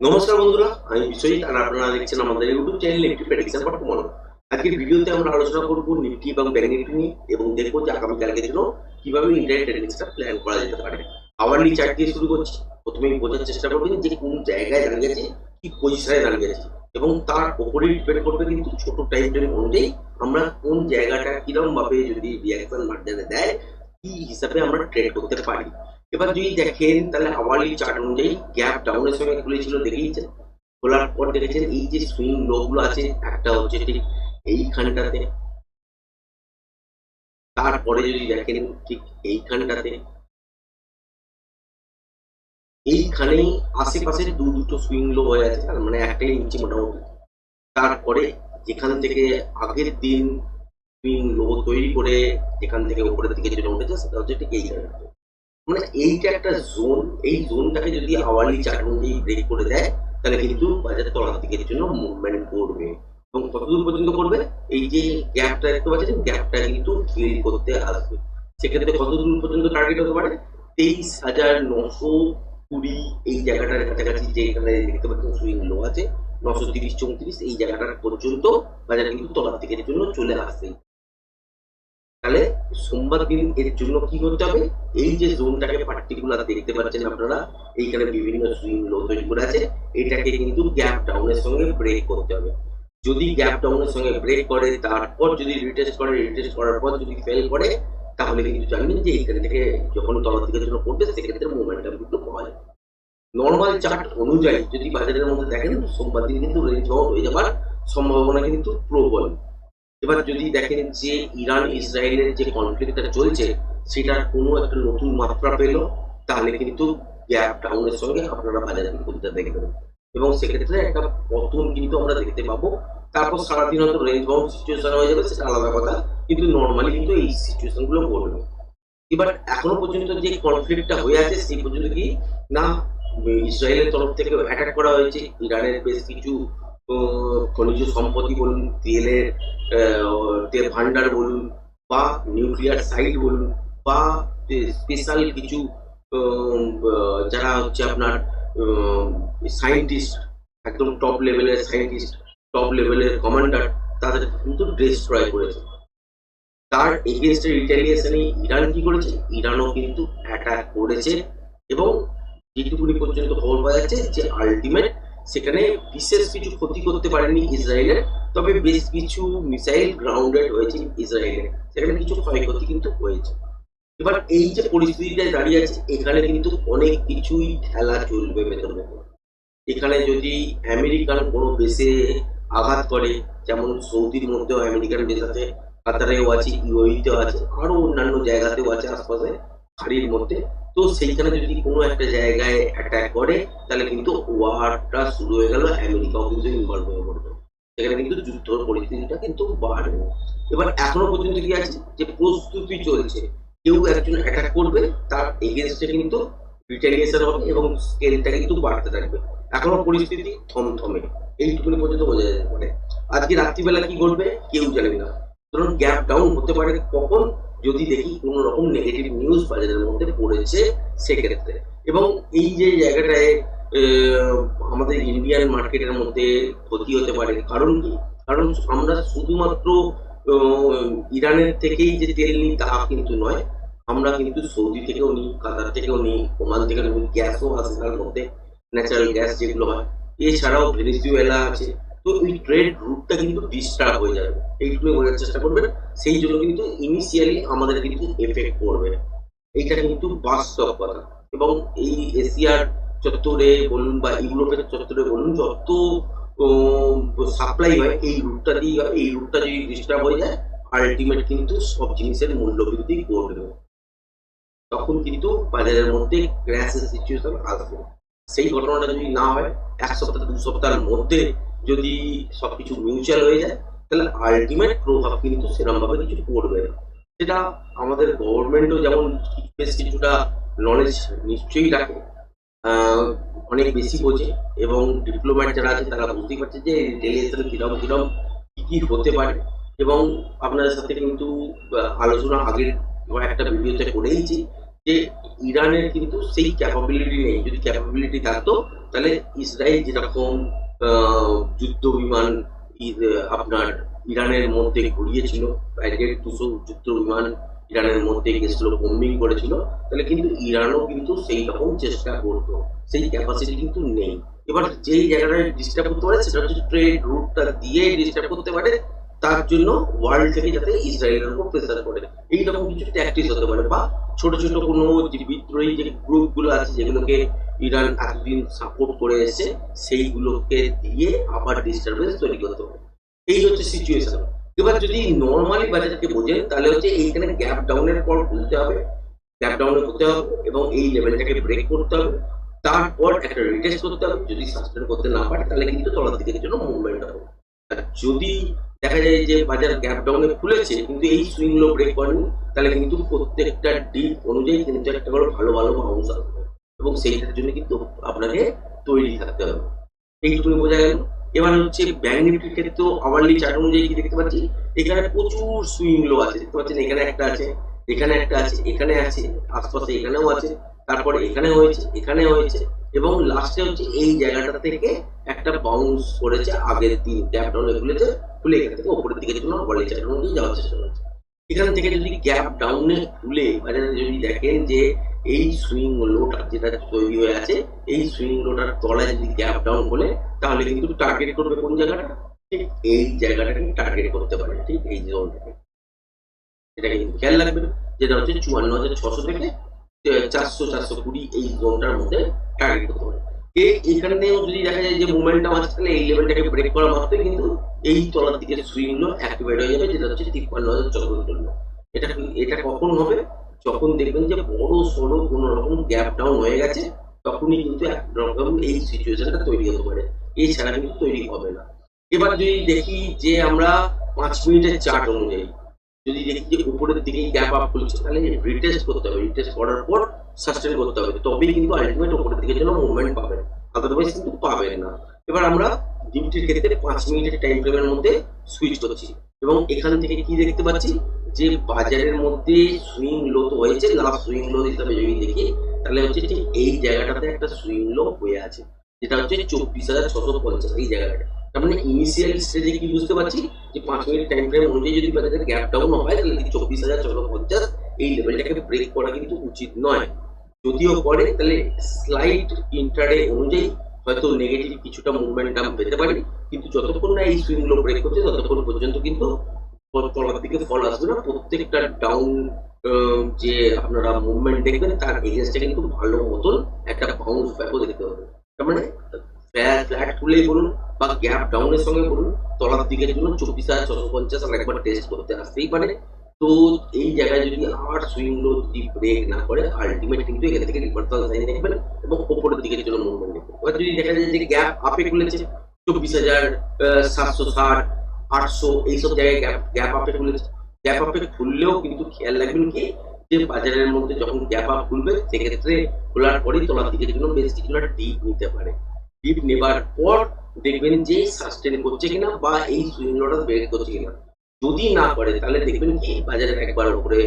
নমস্কার বন্ধুরা, আমি বিশ্বজিৎ আর আপনারা দেখছেন আমাদের ইউটিউব চ্যানেল একটি প্রেডিকশন বর্তমান আজকের ভিডিওতে আমরা আলোচনা করব নিফটি এবং ব্যাংক নিফটি নিয়ে এবং দেখব যে আগামীকালকের জন্য কীভাবে ইন্টারনেট ট্রেডিংসটা প্ল্যান করা যেতে পারে। আবার আওয়ারলি চার্ট দিয়ে শুরু করছি। প্রথমেই বোঝার চেষ্টা করবেন যে কোন জায়গায় দাঁড়িয়ে আছে কি পজিশনে দাঁড়িয়ে আছে এবং তার ওপরেই ডিপেন্ড করবে কিন্তু ছোট টাইম ফ্রেম অনুযায়ী আমরা কোন জায়গাটা কীরকম ভাবে যদি রিয়াকশন মার্জিনে দেয়, কি হিসাবে আমরা ট্রেড করতে পারি। এবার যদি দেখেন, তাহলে আওয়ারলি চার্ট অনুযায়ী গ্যাপ ডাউনের সঙ্গে খুলেছিল দেখেইছেন খোলার পর দেখেছেন, এই যে সুইং লো গুলো আছে, একটা হচ্ছে ঠিক এইখানটাতে। তারপরে যদি দেখেন, ঠিক এইখানটাতে। এইখানেই আশেপাশে দু দুটো সুইং লো হয়ে আছে, তার মানে একটাই নিচে মোটামুটি। তারপরে যেখান থেকে আগের দিন সুইং লো তৈরি করে, যেখান থেকে উপরের দিকে যেটা উঠেছে, সেটা হচ্ছে ঠিক এইখানটাতে মানে এইটা একটা জোন এই জোনটাকে যদি আওয়ারলি চার্ট অনুযায়ী ব্রেক করে দেয়, তাহলে কিন্তু বাজার তলার দিকের জন্য মুভমেন্ট করবে। এবং কতদূর পর্যন্ত করবে? এই যে গ্যাপটা দেখতে পাচ্ছেন গ্যাপটা কিন্তু ফিল করতে আসবে। সেক্ষেত্রে কতদূর পর্যন্ত টার্গেট হতে পারে? তেইশ হাজার নশো কুড়ি এই জায়গাটার কাছাকাছি যে এখানে দেখতে পাচ্ছেন সুইং লো আছে, নশো তিরিশ চৌত্রিশ এই জায়গাটার পর্যন্ত বাজার কিন্তু তলার দিকের জন্য চলে আসছে তাহলে সোমবার দিন এর জন্য কি করতে হবে? এই যে জোনটাকে পার্টিকুলার দেখতে পাচ্ছেন আপনারা, এইখানে বিভিন্ন সুইং লো তৈরি করে আছে, এটাকে কিন্তু গ্যাপ ডাউনের সঙ্গে ব্রেক করতে হবে। যদি গ্যাপ ডাউনের সঙ্গে ব্রেক করে, তারপর যদি রিটেস্ট করে রিটেস্ট করার পর যদি ফেল করে, তাহলে কিন্তু জানবেন যে এখান থেকে যখন তলার দিকের জন্য পড়বে, সেক্ষেত্রে মোমেন্টাম কিন্তু পাওয়া যায় নর্মাল চার্ট অনুযায়ী যদি বাজারের মধ্যে দেখেন, সোমবার দিন কিন্তু রেঞ্জ আউট হয়ে যাবার সম্ভাবনা কিন্তু প্রবল। এবার যদি দেখেন যে ইরান, ইসরায়েলের যে কনফ্লিক্টটা চলছে সেটার কোনো একটা নতুন মাত্রা পেল, তাহলে কিন্তু গ্যাপ ডাউনের সঙ্গে আপনারা বাজারে খুলতে দেখবেন এবং সেক্ষেত্রে একটা পতন কিন্তু আমরা দেখতে পাবো, তারপর সারাদিন হয়তো রেঞ্জ বাউন্ড সিচুয়েশন হয়ে যাবে, সেটা আলাদা কথা, কিন্তু নর্মালি কিন্তু এই সিচুয়েশনগুলো পড়বে এবার এখনও পর্যন্ত যে কনফ্লিক্টটা হয়ে আছে, সেই পর্যন্ত কি না, ইসরায়েলের তরফ থেকে অ্যাটাক করা হয়েছে, ইরানের বেশ কিছু খনিজ সম্পত্তি বলুন তেলের তেল ভান্ডার বলুন, বা নিউক্লিয়ার সাইট বলুন, বা স্পেশাল কিছু যারা হচ্ছে আপনার সায়েন্টিস্ট একদম টপ লেভেলের সায়েন্টিস্ট টপ লেভেলের কমান্ডার তাদের কিন্তু ডিস্ট্রয় করেছে। তার এগেনস্টে রিটেলিয়েশনে ইরান কি করেছে? ইরানও কিন্তু অ্যাটাক করেছে এবং যেটুকুনি পর্যন্ত খবর পাওয়া যাচ্ছে যে আলটিমেট সেখানে বিশেষ কিছু ক্ষতি করতে পারেনি ইসরায়েলের তবে বেশ কিছু মিসাইল গ্রাউন্ডেড হয়েছে ইসরায়েলের সেখানে কিছু ক্ষয়ক্ষতি কিন্তু হয়েছে। এবার এই যে পরিস্থিতিটা দাঁড়িয়ে আছে, এখানে কিন্তু অনেক কিছুই খেলা চলবে ভেতর এখানে যদি আমেরিকান কোনো বেসে আঘাত করে, যেমন সৌদির মধ্যেও আমেরিকান বেস আছে, কাতারেও আছে ইউইতেও আছে আরও অন্যান্য জায়গাতেও আছে আশপাশে খাড়ির মধ্যে তো সেইখানে যদি কোনো একটা জায়গায় অ্যাটাক করে, তাহলে কিন্তু ওয়ারটা শুরু হয়ে গেল আমেরিকাও কিন্তু ইনভলভ হয়ে পড়বে। সেখানে কিন্তু যুদ্ধ পরিস্থিতিটা কিন্তু বাড়বে। এবার এখনও পর্যন্ত কি আছে? যে প্রস্তুতি চলছে। কেউ একজন অ্যাটাক করবে, তার এগেনস্টে কিন্তু রিটেলিয়েশন হবে এবং স্কেলটা কিন্তু বাড়তে থাকবে। এখনও পরিস্থিতি থমথমে। এইটুকুনি পর্যন্ত বোঝা যেতে পারে আজকে রাত্রিবেলা কি ঘটবে? কেউ জানে না। ধরুন গ্যাপ ডাউন হতে পারে কখন? যদি দেখি কোনো রকম নেগেটিভ নিউজ বাজারের মধ্যে পড়েছে সেক্ষেত্রে। এবং এই যে জায়গাটায় আমাদের ইন্ডিয়ান মার্কেটের মধ্যে ক্ষতি হতে পারে, কারণ কি? কারণ আমরা শুধুমাত্র ইরানের থেকেই যে তেল নিই তা কিন্তু নয়, আমরা কিন্তু সৌদি থেকেও নিই, কাতার থেকেও নিই, ওমান থেকে নিই, গ্যাসও আছে তার মধ্যে ন্যাচারাল গ্যাস যেগুলো হয়। এছাড়াও ভেনেজুয়েলা আছে তো এই ট্রেড রুটটা কিন্তু ডিস্টার্ব হয়ে যাবে এইটুকু বোঝার চেষ্টা করবেন সেই জন্য কিন্তু ইনিশিয়ালি আমাদের কিন্তু এফেক্ট করবে এইটা কিন্তু বাস্তব কথা এবং এই এশিয়ার চত্বরে বলুন বা ইউরোপের চত্বরে বলুন, যত সাপ্লাই হয়, এই রুটটা দিয়ে এই রুটটা যদি ডিস্টার্ব হয়ে যায় আলটিমেট কিন্তু সব জিনিসের মূল্য বৃদ্ধি করবে। তখন কিন্তু বাজারের মধ্যে ক্র্যাশের সিচুয়েশন আসবে। সেই ঘটনাটা যদি না হয়, এক সপ্তাহ, দু সপ্তাহের মধ্যে যদি সবকিছু মিউচুয়াল হয়ে যায়, তাহলে আলটিমেট প্রভাব কিন্তু সেরকম ভাবে কিছু পড়বে না। সেটা আমাদের গভর্নমেন্টও যেমন কিছুটা নলেজ নিশ্চয়ই রাখে অনেক বেশি বোঝে, এবং ডিপ্লোম্যাট যারা আছে, তারা বুঝতেই পারছে যে রিটেলিয়েশন কিরম কিরম, কি কি হতে পারে। এবং আপনাদের সাথে কিন্তু আলোচনা আগের একটা ভিডিওতে করেইছি যে ইরানের কিন্তু সেই ক্যাপাবিলিটি নেই। যদি ক্যাপাবিলিটি থাকতো, তাহলে ইসরায়েল যেরকম যুদ্ধ বিমান আপনার ইরানের মধ্যে ঘুরিয়েছিল দুশো যুদ্ধ বিমান ইরানের মধ্যে গেছিল বোম্বিং করেছিল। তাহলে কিন্তু ইরানও কিন্তু সেই রকম চেষ্টা করতো। সেই ক্যাপাসিটি কিন্তু নেই। এবার যেই জায়গাটা ডিস্টার্ব করতে পারে, সেটা হচ্ছে ট্রেড রুটটা দিয়ে ডিস্টার্ব করতে পারে। তার জন্য ওয়ার্ল্ড থেকে যাতে ইসরায়েলের উপর প্রেসার করে। এইরকম কিছু ট্যাকটিস হতে পারে। বা ছোট ছোট কোনো বিদ্রোহী যে গ্রুপগুলো আছে, যেগুলোকে ইরান এতদিন সাপোর্ট করে এসেছে সেইগুলোকে দিয়ে আবার ডিস্টারবেন্স তৈরি করতে হবে এই হচ্ছে সিচুয়েশন এবার যদি নর্মালি বাজারকে বোঝেন, তাহলে হচ্ছে এইখানে গ্যাপ ডাউনের পর বুঝতে হবে। গ্যাপ ডাউন করতে হবে এবং এই লেভেলটাকে ব্রেক করতে হবে। তারপর একটা রিটেস্ট করতে হবে। যদি সাস্টেন করতে না পারে, তাহলে কিন্তু তলার দিকের জন্য মুভমেন্ট হবে। আর যদি দেখা যায় যে বাজার গ্যাপ ডাউনে খুলেছে, কিন্তু এই সুইংগুলো ব্রেক করেনি, তাহলে কিন্তু প্রত্যেকটা ডিপ অনুযায়ী কিন্তু একটা করে ভালো ভালো বাউন্স আসবে এবং সেইটার জন্য কিন্তু আপনাকে তৈরি থাকতে হবে। এইটুকুনি বোঝা গেল। এবার হচ্ছে ব্যাংক নিফটির ক্ষেত্রেও আওয়ারলি চার্ট অনুযায়ী কি দেখতে পাচ্ছি? এখানে প্রচুর সুইং লো আছে। দেখতে পাচ্ছেন এখানে একটা আছে, এখানে একটা আছে, এখানে আছে, আশপাশে এখানেও আছে, তারপরে এখানে হয়েছে এখানে হয়েছে এবং লাস্টে হচ্ছে এই জায়গাটা থেকে একটা বাউন্স করেছে আগের দিন। ডাউনে খুলেছে, খুলে এখান থেকে ওপরের দিকে জন্য আওয়ারলি চার্ট অনুযায়ী যাওয়ার চেষ্টা করছে। এখান থেকে যদি গ্যাপ ডাউনে খুলে, বাজারে যদি দেখেন যে এই সুইং লোটা যেটা তৈরি হয়ে আছে, এই সুইং লোটার তলায় যদি গ্যাপ ডাউন বলে, তাহলে কিন্তু টার্গেট করবে কোন জায়গাটা? ঠিক এই জায়গাটাকে টার্গেট করতে পারে, ঠিক এই জোনটাকে এটাকে কিন্তু খেয়াল রাখবেন, যেটা হচ্ছে চুয়ান্ন হাজার ছশো থেকে চারশো চারশো কুড়ি এই জোনটার মধ্যে টার্গেট করতে পারে। এখানেও যদি দেখা যায় যে মুভমেন্টটা আছে তাহলে এই লেভেলটাকে ব্রেক করা মাত্রই কিন্তু এই তলার দিকে সুইংগুলো অ্যাক্টিভেট হয়ে যাবে, যেটা হচ্ছে তিপ্পান্ন হাজার জন্য। এটা এটা কখন হবে? যখন দেখবেন যে বড় সড়ো কোনো রকম গ্যাপ ডাউন হয়ে গেছে, তখনই কিন্তু একরকম এই সিচুয়েশনটা তৈরি হতে পারে। এছাড়া কিন্তু তৈরি হবে না। এবার যদি দেখি যে আমরা পাঁচ মিনিটের চার্ট অনুযায়ী, যদি দেখি যে উপরের দিকে গ্যাপ আপ করছে, তাহলে রিটেস্ট করতে হবে। রিটেস্ট করার পর সাস্টেন করতে হবে। তবেই কিন্তু আলটিমেট উপরের দিকে জন্য মুভমেন্ট পাবেন। আদারওয়াইজ কিন্তু পাবেন না। এবার আমরা ডিউটির ক্ষেত্রে পাঁচ মিনিটের টাইম ফ্রেমের মধ্যে সুইচ করছি। এবং এখান থেকে কি দেখতে পাচ্ছি? যে বাজারের মধ্যে সুইং লো তো হয়েছে লাস্ট সুইং লো হিসাবে যদি দেখি, তাহলে হচ্ছে ঠিক এই জায়গাটাতে একটা সুইং লো হয়ে আছে, যেটা হচ্ছে চব্বিশ হাজার ছশো পঞ্চাশ, এই জায়গাটা তার মানে ইনিশিয়াল স্টেজে কি বুঝতে পারছি? যে পাঁচ মিনিট টাইম ফ্রেম অনুযায়ী যদি বাজারে গ্যাপ ডাউন হয়, তাহলে চব্বিশ হাজার ছশো পঞ্চাশ, এই লেভেলটাকে ব্রেক করা কিন্তু উচিত নয়। যদিও করে তাহলে স্লাইড ইন্টারডে অনুযায়ী হয়তো নেগেটিভ কিছুটা মুভমেন্ট মুভমেন্টাম পেতে পারি, কিন্তু যতক্ষণ না এই সুইংগুলো ব্রেক করছে ততক্ষণ পর্যন্ত কিন্তু তলার দিকে ফল আসবে না, প্রত্যেকটা ডাউন যে আপনারা মুভমেন্ট দেখবেন, তার এগেনস্টে কিন্তু ভালো মতন একটা বাউন্স ব্যাকও দেখতে হবে তার মানে ফ্ল্যাট খুলেই বলুন বা গ্যাপ ডাউনের সঙ্গে বলুন, তলার দিকের জন্য চব্বিশ হাজার ছশো পঞ্চাশ আর একবার টেস্ট করতে আসতেই পারে। তো এই জায়গায় যদি আর সুইংগুলো যদি ব্রেক না করে আলটিমেট কিন্তু এখান থেকে রিভার্সাল সাইন দেখবেন এবং উপরের দিকের জন্য মুভমেন্ট দেখবেন। এবার যদি দেখা যায় যে গ্যাপ আপে খুলেছে, চব্বিশ হাজার সাতশো ষাট আটশো এইসব জায়গায় গ্যাপ গ্যাপ খুললেও কিন্তু খেয়াল রাখবেন কি, যে বাজারের মধ্যে যখন গ্যাপ আপ খুলবে, সেক্ষেত্রে খোলার পরেই তলার দিকের জন্য বেশ কিছুটা ডিপ নিতে পারে। ডিপ নেবার পর দেখবেন যে সাস্টেন করছে কিনা বা এই সুইংটা ব্রেক করছে কিনা। যদি না করে, তাহলে দেখবেন কি, বাজারে একবার উপরে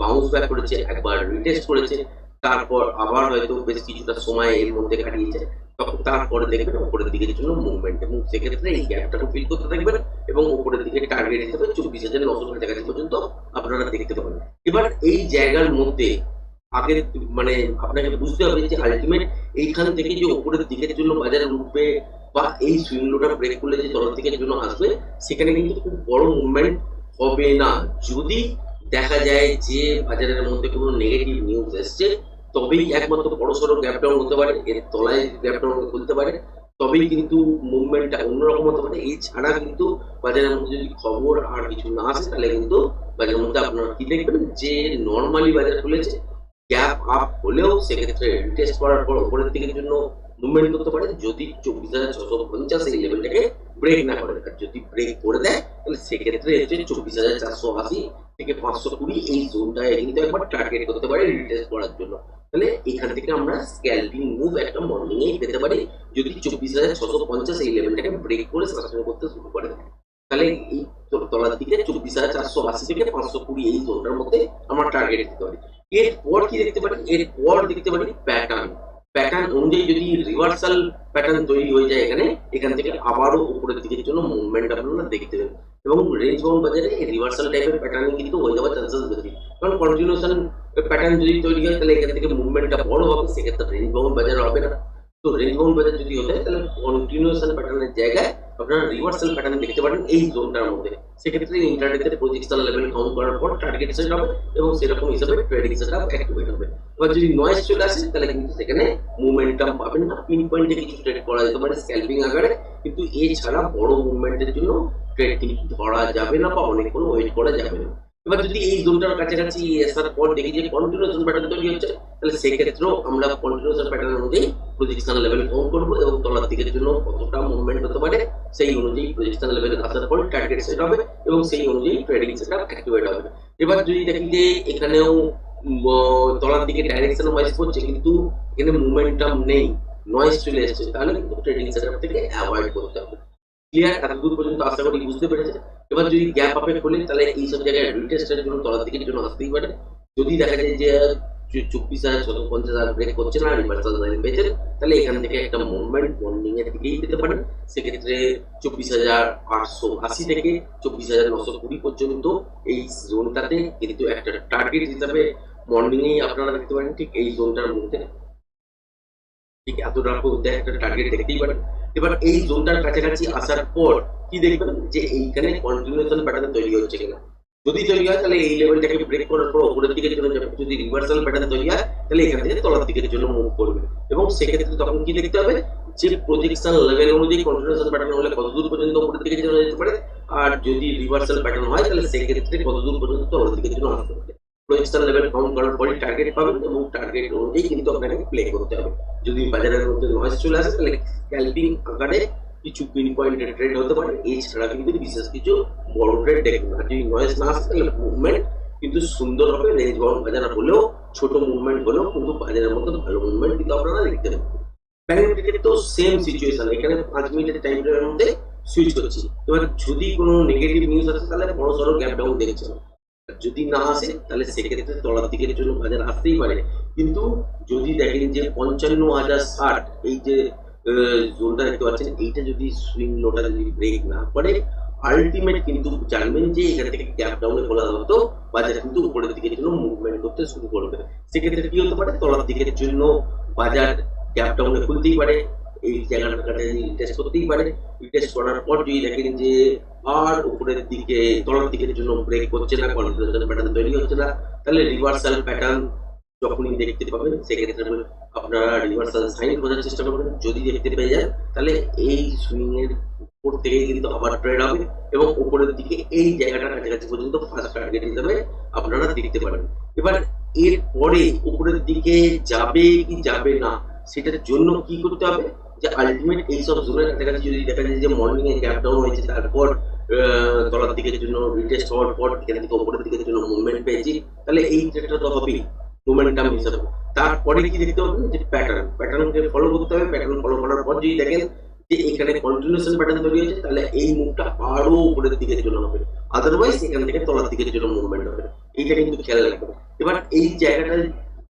বাউন্স ব্যাক করেছে, একবার রিটেস্ট করেছে। তারপর আবার হয়তো বেশ কিছুটা সময় এর মধ্যে কাটিয়েছে। তখন তারপরে দেখবেন উপরের দিকের জন্য মুভমেন্ট এবং সেক্ষেত্রে এই গ্যাপটাকে ফিল করতে থাকবেন এবং উপরের দিকে টার্গেট হিসেবে চব্বিশ হাজার নশো কাছাকাছি পর্যন্ত আপনারা দেখতে পাবেন। এবার এই জায়গার মধ্যে আগের মানে আপনাকে বুঝতে হবে যে আলটিমেট এইখান থেকে যে উপরের দিকের জন্য বাজারে উঠবে বা এই সুইং ব্রেক করলে যে তলার দিকের জন্য আসবে সেখানে কিন্তু খুব বড় মুভমেন্ট হবে না। যদি দেখা যায় যে বাজারের মধ্যে কোনো নেগেটিভ নিউজ এসছে তবেই একমাত্র বড় সড়ো গ্যাপ ডাউন হতে পারে, এর তলায় গ্যাপ ডাউন খুলতে পারে। তবেই কিন্তু মুভমেন্টটা অন্যরকম হতে পারে। এছাড়া কিন্তু বাজারের মধ্যে যদি খবর আর কিছু না আসে, তাহলে কিন্তু বাজারের মধ্যে আপনারা কি দেখবেন যে নর্মালি বাজার খুলেছে গ্যাপ আপ হলেও সেক্ষেত্রে টেস্ট করার পর উপরের দিকের জন্য মুভমেন্ট করতে পারে। যদি চব্বিশ হাজার ছশো পঞ্চাশ এই লেভেলটাকে ব্রেক না করে। আর যদি ব্রেক করে দেয়, তাহলে সেক্ষেত্রে হচ্ছে চব্বিশ হাজার চারশো আশি থেকে পাঁচশো কুড়ি এই জোনটায় কিন্তু একবার টার্গেট করতে পারে রিটেস্ট করার জন্য। তাহলে এখান থেকে আমরা স্ক্যালপিং মুভ একটা এ পেতে পারি। যদি চব্বিশ হাজার ছশো পঞ্চাশ এই লেভেলটাকে ব্রেক করে সাস্টেন করতে শুরু করে তাহলে এই তলার দিকে চব্বিশ হাজার চারশো আশি থেকে পাঁচশো কুড়ি এই জোনটার মধ্যে আমরা টার্গেট দিতে পারি। এরপর কি দেখতে পারি? এরপর দেখতে পারি প্যাটার্ন প্যাটার্ন অনুযায়ী যদি রিভার্সাল প্যাটার্ন তৈরি হয়ে যায় এখানে, এখান থেকে আবারও উপরের দিকের জন্য মুভমেন্ট আপনারা দেখতে পাবেন। এবং রেঞ্জ বাউন্ড বাজারে রিভার্সাল টাইপের প্যাটার্ন কিন্তু হয়ে যাওয়ার চান্সেস বেশি। কারণ কন্টিনিউশন প্যাটার্ন যদি তৈরি হয়, তাহলে এখান থেকে মুভমেন্টটা বড় হবে, সেক্ষেত্রে রেঞ্জ বাউন্ড বাজার হবে না। তো রেঞ্জ বাউন্ড বাজার যদি হয় তাহলে কন্টিনিউশন প্যাটার্নের জায়গায় আপনারা রিভার্সাল প্যাটার্ন দেখতে পারেন এই জোনটার মধ্যে। সেক্ষেত্রে ইন্টারনেটে প্রজেকশন লেভেল কাউন্ট করার পর টার্গেট সেট হবে এবং সেরকম হিসাবে ট্রেডিং সেট আপ অ্যাক্টিভেট হবে। এবার যদি নয়েজ চলে আসে, তাহলে কিন্তু সেখানে মুভমেন্টাম পাবেন না। পিন পয়েন্টে কিছু ট্রেড করা যেতে পারে স্ক্যালপিং আকারে। কিন্তু এছাড়া বড় মুভমেন্টের জন্য ট্রেড কিন্তু ধরা যাবে না বা অনেক কোনো ওয়েট করা যাবে না। এবার যদি এই জোনটার কাছাকাছি আসার পর দেখি যে কন্টিনিউশন প্যাটার্ন তৈরি হচ্ছে, তাহলে সেক্ষেত্রেও আমরা কন্টিনিউশন প্যাটার্ন অনুযায়ী প্রজেকশন লেভেল কাউন্ট করব এবং তলার দিকের জন্য কতটা মুভমেন্ট হতে পারে, সেই অনুযায়ী প্রজেকশন লেভেল আসার পর টার্গেট সেট হবে এবং সেই অনুযায়ী ট্রেডিং সেট অ্যাক্টিভেট হবে। এবার যদি দেখি যে এখানেও তলার দিকে ডাইরেকশন ওয়াইজ করছে কিন্তু এখানে মুভমেন্টাম নেই। নয়েজ চলে এসেছে, তাহলে কিন্তু ট্রেডিং সেট আপ থেকে অ্যাভয়েড করতে হবে। ক্লিয়ার এতদূর পর্যন্ত আশা করি বুঝতে পেরেছে এবার যদি গ্যাপ আপে খোলে, তাহলে এই সব জায়গায় রিটেস্টের জন্য তলার দিকের জন্য আসতেই পারে। যদি দেখা যায় যে চব্বিশ হাজার ছশো পঞ্চাশ হাজার ব্রেক করছে না রিভার্সাল লাইন পেয়েছে তাহলে এখান থেকে একটা মুভমেন্ট বন্ডিং এর দিকেই পেতে পারেন সেক্ষেত্রে চব্বিশ হাজার আটশো আশি থেকে চব্বিশ হাজার নশো কুড়ি পর্যন্ত এই জোনটাতে কিন্তু একটা টার্গেট হিসাবে মর্নিং এই আপনারা দেখতে পারেন, ঠিক এই জোনটার মধ্যে। ঠিক এতটার মধ্যে একটা টার্গেট দেখতেই পারেন। এবার এই জোনটার কাছাকাছি আসার পর কি দেখবেন? যে এইখানে কন্টিনিউশন প্যাটার্ন তৈরি হচ্ছে কিনা। যদি তৈরি হয়, তাহলে এই লেভেলটাকে ব্রেক করার পর উপরের দিকে জন্য যাবে। যদি রিভার্সাল প্যাটার্ন তৈরি হয়, তাহলে এখান থেকে তলার দিকের জন্য মুভ করবে। এবং সেক্ষেত্রে তখন কি দেখতে হবে? যে প্রজেকশন লেভেল অনুযায়ী কন্টিনিউশন প্যাটার্ন হলে কত দূর পর্যন্ত উপরের দিকে জন্য যেতে পারে? আর যদি রিভার্সাল প্যাটার্ন হয়, তাহলে সেক্ষেত্রে কত দূর পর্যন্ত তলার দিকের জন্য আসতে পারে। প্রজেকশন লেভেল কাউন্ট করার পরে টার্গেট পাবেন এবং টার্গেট অনুযায়ী কিন্তু আপনাকে প্লে করতে হবে। যদি বাজারের মধ্যে নয়েজ চলে আসে, তাহলে স্ক্যালপিং আকারে কিছু পিন পয়েন্টের ট্রেড হতে পারে। এছাড়া কিন্তু বিশেষ কিছু বড় ট্রেড দেখবেন আর যদি নয়েজ না আসে, তাহলে মুভমেন্ট কিন্তু সুন্দর হবে। রেঞ্জ বাউন্ড বাজার হলেও ছোট মুভমেন্ট হলেও কিন্তু বাজারের মধ্যে ভালো মুভমেন্ট কিন্তু আপনারা দেখতে পাবেন। ব্যাংক নিফটিতে তো সেম সিচুয়েশন এখানে পাঁচ মিনিটের টাইম ফ্রেমের মধ্যে সুইচ করছি। এবার যদি কোনো নেগেটিভ নিউজ আসে, তাহলে বড় সড়ো গ্যাপ ডাউন দেখছে আর যদি না আসে, তাহলে সেক্ষেত্রে তলার দিকের জন্য বাজার আসতেই পারে। কিন্তু যদি দেখেন যে পঞ্চান্ন হাজার ষাট, এই যে জোনটা দেখতে পাচ্ছেন, এইটা যদি সুইং লোটা যদি ব্রেক না করে আলটিমেট কিন্তু জানবেন যে এখান থেকে গ্যাপ ডাউনে খোলা হতো, বাজার কিন্তু উপরের দিকের জন্য মুভমেন্ট করতে শুরু করবে। সেক্ষেত্রে কি হতে পারে? তলার দিকের জন্য বাজার গ্যাপ ডাউনে খুলতেই পারে। এই জায়গাটার কাছে রিটেস্ট করতেই পারে। রিটেস্ট করার পর যদি দেখেন যে আর উপরের দিকে, তলার দিকের জন্য ব্রেক করছে না কনফিডেন্স প্যাটার্ন তৈরি হচ্ছে না, তাহলে রিভার্সাল প্যাটার্ন যখনই দেখতে পাবেন, সেক্ষেত্রে আপনারা রিভার্সাল সাইন বোঝার চেষ্টা করবেন। যদি দেখতে পেয়ে যান, তাহলে এই সুইং এর উপর থেকে কিন্তু আবার ট্রেড হবে এবং উপরের দিকে এই জায়গাটার কাছাকাছি পর্যন্ত ফার্স্ট টার্গেট হিসাবে আপনারা দেখতে পারেন এবার এর পরে উপরের দিকে যাবে কি যাবে না, সেটার জন্য কি করতে হবে? যে আলটিমেট এই সব জোনের কাছাকাছি যদি দেখা যায় যে মর্নিং এ গ্যাপ ডাউন হয়েছে, তারপর তলার দিকের জন্য রিটেস্ট হওয়ার পর এখান থেকে উপরের দিকের জন্য মুভমেন্ট পেয়েছি, তাহলে এই ট্রেডটা তো হবেই মোমেন্টাম হিসাবে। তারপরে কি দেখতে হবে? যে প্যাটার্ন প্যাটার্নকে ফলো করতে হবে প্যাটার্ন ফলো করার পর যদি দেখেন যে এখানে কন্টিনিউশন প্যাটার্ন তৈরি হয়েছে, তাহলে এই মুভটা আরও উপরের দিকে জন্য হবে। আদারওয়াইজ এখান থেকে তলার দিকের জন্য মুভমেন্ট হবে। এইটা কিন্তু খেয়াল রাখবে এবার এই জায়গাটা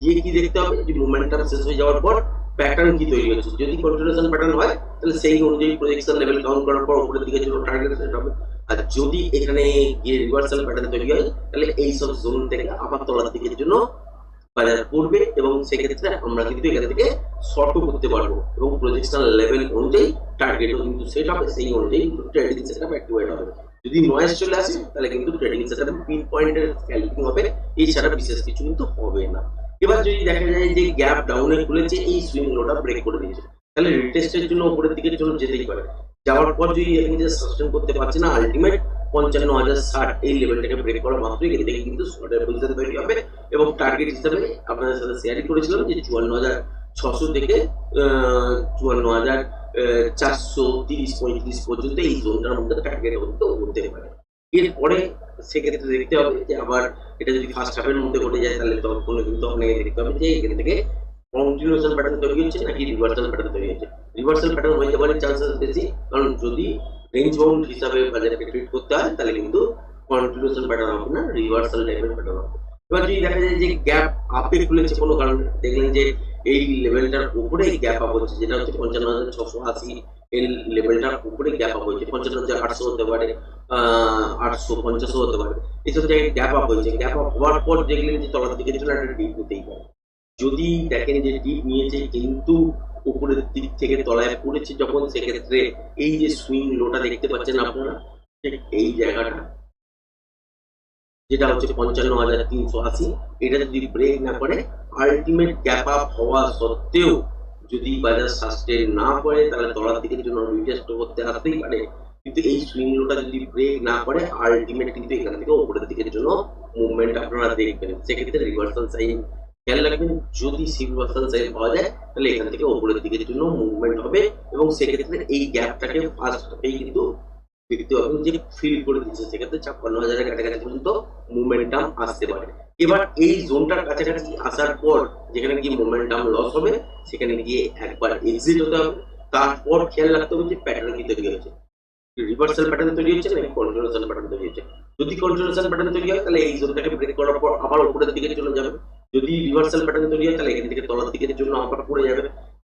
গিয়ে কি দেখতে হবে? যে মুভমেন্টটা শেষ হয়ে যাওয়ার পর প্যাটার্ন কি তৈরি হচ্ছে? যদি কন্টিনিউশন প্যাটার্ন হয়, তাহলে সেই অনুযায়ী প্রজেকশন লেভেল কাউন্ট করার পর উপরের দিকে জন্য টার্গেট সেট হবে। আর যদি এখানে গিয়ে রিভার্সাল প্যাটার্ন তৈরি হয়, তাহলে এই সব জোন থেকে আবার তলার দিকের জন্য বাজার পড়বে এবং সেক্ষেত্রে আমরা কিন্তু এখান থেকে শর্টও করতে পারব এবং প্রজেকশন লেভেল অনুযায়ী টার্গেটও কিন্তু সেট হবে সেই অনুযায়ী ট্রেডিং সেটআপ অ্যাক্টিভেট হবে। যদি নয়েজ চলে আসে, তাহলে কিন্তু ট্রেডিং সেটআপ পিন পয়েন্টের স্ক্যালপিং হবে, এছাড়া বিশেষ কিছু কিন্তু হবে না। এবার যদি দেখা যায় যে গ্যাপ ডাউনে খুলেছে, এই সুইং লোটা ব্রেক করে দিয়েছে। তাহলে রিটেস্টের জন্য উপরের দিকের জন্য যেতেই পারে। যাওয়ার পর যদি এখানে যে সাস্টেন করতে পারছে না আলটিমেট পঞ্চান্ন হাজার ষাট, এই লেভেলটাকে ব্রেক করা মাত্রই এখান থেকে কিন্তু শর্টের পজিশন তৈরি হবে এবং টার্গেট হিসাবে আপনাদের সাথে শেয়ারই করেছিলাম যে চুয়ান্ন হাজার ছশো থেকে চুয়ান্ন হাজার চারশো তিরিশ, পঁয়ত্রিশ পর্যন্ত এই জোনটার মধ্যে টার্গেট হতে পারে। এরপরে সেক্ষেত্রে দেখতে হবে যে আবার এটা যদি ফার্স্ট হাফের মধ্যে ঘটে যায়, তাহলে তখন কোনো কিন্তু আপনাকে দেখতে হবে যে এখান থেকে কন্টিনিউশন প্যাটার্ন তৈরি হচ্ছে নাকি রিভার্সাল প্যাটার্ন তৈরি হচ্ছে। রিভার্সাল প্যাটার্ন হয়ে যাওয়ার চান্সেস বেশি, কারণ যদি রেঞ্জ বাউন্ড হিসাবে বাজারকে ট্রিট করতে হয়, তাহলে কিন্তু কন্টিনিউশন প্যাটার্ন হবে না রিভার্সাল টাইপের প্যাটার্ন হবে। এবার যদি দেখা যায় যে গ্যাপ আপে খুলেছে কোনো কারণে, দেখলেন যে এই লেভেলটার উপরে গ্যাপ আপ হচ্ছে, যেটা হচ্ছে পঞ্চান্ন হাজার ছশো আশি এই লেভেলটার উপরে গ্যাপ আপ হয়েছে। পঞ্চান্ন হাজার আটশো হতে পারে আটশো পঞ্চাশও হতে পারে। এইসব জায়গায় গ্যাপ আপ হয়েছে। গ্যাপ আপ হওয়ার পর দেখলেন যে তলার দিকের জন্য একটা ডিপ নিতেই পারে। যদি দেখেন যে ডিপ নিয়েছে, কিন্তু উপরের দিক থেকে তলায় পড়েছে যখন, সেক্ষেত্রে এই যে সুইং লোটা দেখতে পাচ্ছেন আপনারা এই জায়গাটা। যেটা হচ্ছে পঞ্চান্ন হাজার তিনশো আশি, এটা যদি ব্রেক না করে আলটিমেট গ্যাপ আপ হওয়া সত্ত্বেও যদি বাজার সাস্টেন না করে, তাহলে তলার দিকের জন্য রিটেস্ট করতে আসতেই পারে। কিন্তু এই সুইং লোটা যদি ব্রেক না করে আলটিমেট কিন্তু এখান থেকে উপরের দিকের জন্য মুভমেন্ট আপনারা দেখবেন। সেক্ষেত্রে রিভার্সাল সাইন খেয়াল রাখবেন। যদি রিভার্সাল সাইন পাওয়া যায়, তাহলে এখান থেকে উপরের দিকের জন্য মুভমেন্ট হবে এবং সেক্ষেত্রে এই গ্যাপটাকে ফার্স্ট হতেই কিন্তু পাবেন যে ফিল করে দিচ্ছে সেক্ষেত্রে ছাপ্পান্ন হাজারের কাছাকাছি পর্যন্ত মোমেন্টাম আসতে পারে। এবার এই জোনটার কাছাকাছি আসার পর, যেখানে গিয়ে মোমেন্টাম লস হবে, সেখানে গিয়ে একবার এক্সিট হতে হবে। তারপর খেয়াল রাখতে হবে যে প্যাটার্ন কি তৈরি হচ্ছে রিভার্সাল প্যাটার্ন তৈরি হচ্ছে নাকি কন্টিনিউশন প্যাটার্ন তৈরি হচ্ছে। যদি কন্টিনিউশন প্যাটার্ন তৈরি হয়, তাহলে এই জোনটাকে ব্রেক করার পর আবার উপরের দিকে চলে যাবে। যদি রিভার্সাল প্যাটার্ন তৈরি হয়, তাহলে এখান থেকে তলার দিকের জন্য আবার পড়ে যাবে।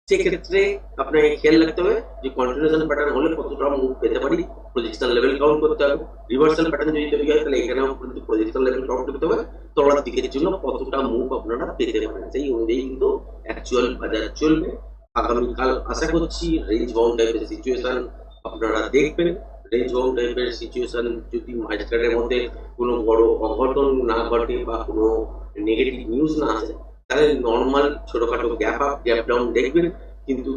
সেক্ষেত্রে আপনাকে খেয়াল রাখতে হবে যে কন্টিনিউশন প্যাটার্ন হলে কতটা মুভ পেতে পারি। প্রজেকশন লেভেল কাউন্ট করতে হবে। রিভার্সাল প্যাটার্ন যদি তৈরি হয়, তাহলে এখানেও কিন্তু প্রজেকশন লেভেল কাউন্ট করতে হবে। তলার দিকের জন্য কতটা মুভ আপনারা পেতে পারেন। সেই অনুযায়ী কিন্তু অ্যাকচুয়াল বাজার চলবে। আগামীকাল আশা করছি রেঞ্জ বাউন্ড টাইপের সিচুয়েশন আপনারা দেখবেন। রেঞ্জ বাউন্ড টাইপের সিচুয়েশন যদি মার্কেটের মধ্যে কোনো বড় অঘটন না ঘটে বা কোনো নেগেটিভ নিউজ না আসে, তাহলে নর্মাল ছোটখাটো গ্যাপ আপ গ্যাপ ডাউন দেখবেন। কিন্তু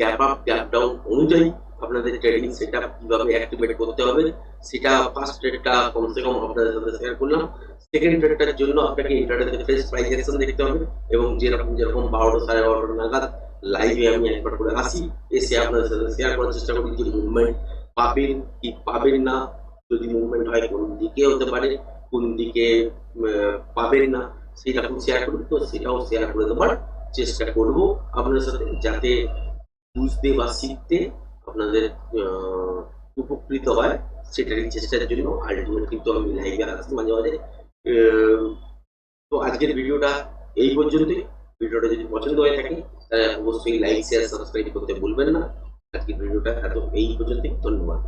গ্যাপ আপ গ্যাপ ডাউন অনুযায়ী আপনাদের ট্রেডিং সেট কীভাবে অ্যাক্টিভেট করতে হবে, সেটা ফার্স্ট ট্রেডটা কমসে কম আপনাদের সাথে শেয়ার করলাম। সেকেন্ড ট্রেডটার জন্য আপনাকে ইন্টারনেটে ফ্রেশ প্রাইস অ্যাকশন দেখতে হবে এবং যেরকম যেরকম বারোটা সাড়ে বারোটা নাগাদ লাইভে আমি একবার করে আসি, এসে আপনাদের সাথে শেয়ার করার চেষ্টা করি। যে মুভমেন্ট পাবেন কি পাবেন না, যদি মুভমেন্ট হয় কোন দিকে হতে পারে, কোন দিকে পাবেন না এখন শেয়ার করুন। তো সেটাও শেয়ার করে দেওয়ার চেষ্টা করব আপনাদের সাথে যাতে বুঝতে বা শিখতে আপনাদের উপকৃত হয় সেটারই চেষ্টার জন্য। আলটিমেট কিন্তু আমি লাইভে আসছি মাঝে মাঝে। তো আজকের ভিডিওটা এই পর্যন্তই। ভিডিওটা যদি পছন্দ হয়ে থাকে, তাহলে অবশ্যই লাইক শেয়ার সাবস্ক্রাইব করতে ভুলবেন না। আজকের ভিডিওটা এত এই পর্যন্তই। ধন্যবাদ।